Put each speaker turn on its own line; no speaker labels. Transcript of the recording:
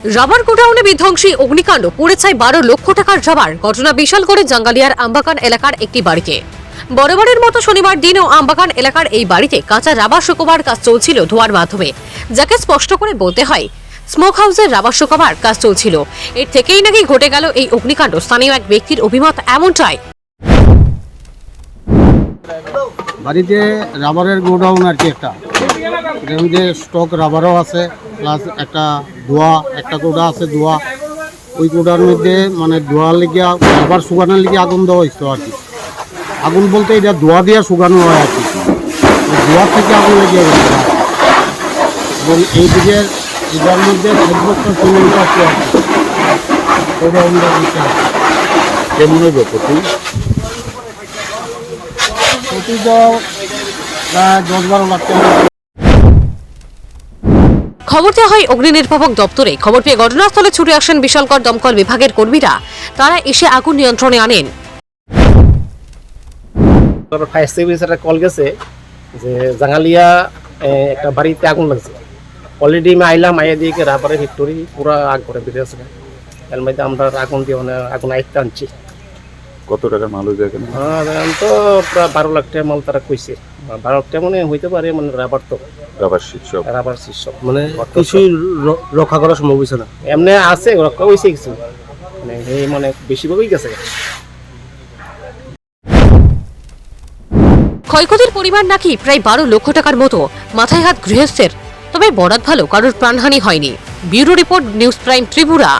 Rubber গোডাউনে বিধ্বংসী অগ্নিকাণ্ড। পুড়ে ছাই বারো লক্ষ টাকার রাবার। ঘটনা বিশাল করে জাঙ্গালিয়ার আমবাগান এলাকার একটি বাড়িতে। বরাবরের মতো শনিবার দিনও আমবাগান এলাকার এই বাড়িতে কাঁচা রাবার শুকোবার কাজ চলছিল ধোয়ার মাধ্যমে, যাকে স্পষ্ট করে বলতে হয়, স্মোক হাউসের রাবার শুকোবার কাজ চলছিল। এর থেকেই নাকি ঘটে গেল এই অগ্নিকাণ্ড। স্থানীয় এক ব্যক্তির অভিমত এমনটাই।
বাড়িতে রাবারের গোডাউন আর কি একটা। স্টক রাবারও আছে প্লাস একটা ধোয়া একটা গোডা আছে ধোয়া ওই গোডার মধ্যে মানে ধোয়া লেগে আবার শুকানোর লেগে আগুন দেওয়া হয়েছিল আর কি। আগুন বলতে এটা ধোয়া দিয়ে শুকানো হয় আর কি। ধোয়া থেকে আগুন লেগে গেছে। এবং এই দিকে এটার মধ্যে একটা সিমেন্ট আছে আর কি। গোডাউনটার মধ্যে
কেমন প্রতি
প্রতি? তো প্রায় দশ বারো লাখ টাকা।
খবর দেওয়া হয় অগ্নি নির্বাপক দপ্তরে। খবর পেয়ে ঘটনাস্থলে ছুটে আসেন বিশালগড় দমকল বিভাগের কর্মীরা। তারা এসে আগুন নিয়ন্ত্রণে আনেন।
তারপর ফায়ার সার্ভিস একটা কল গেছে যে জাঙ্গালিয়া একটা বাড়িতে আগুন লাগছে। অলরেডি আমি আইলাম আইয়া দিয়ে রাবারের ফ্যাক্টরি পুরো আগ করে বেরিয়ে আছে। এর মধ্যে আমরা আগুন দিয়ে মানে আগুন আইতে আনছি।
কত টাকার মাল হয়েছে এখানে?
হ্যাঁ তো প্রায় বারো লাখ টাকা মাল তারা কইছে। বারো লাখ টাকা মানে হইতে পারে মানে রাবার তো।
রাবার শীত সব
রাবার শীর্ষক
মানে কিছুই রক্ষা করা সম্ভব হয়েছে না।
এমনি আছে রক্ষা হয়েছে কিছু। মানে এই মানে বেশিরভাগই গেছে।
ক্ষয়ক্ষতির পরিমাণ নাকি প্রায় বারো লক্ষ টাকার মতো মাথায় হাত গৃহস্থের। তবে বরাত ভালো কারোর প্রাণহানি হয়নি। Bureau report news prime Tripura.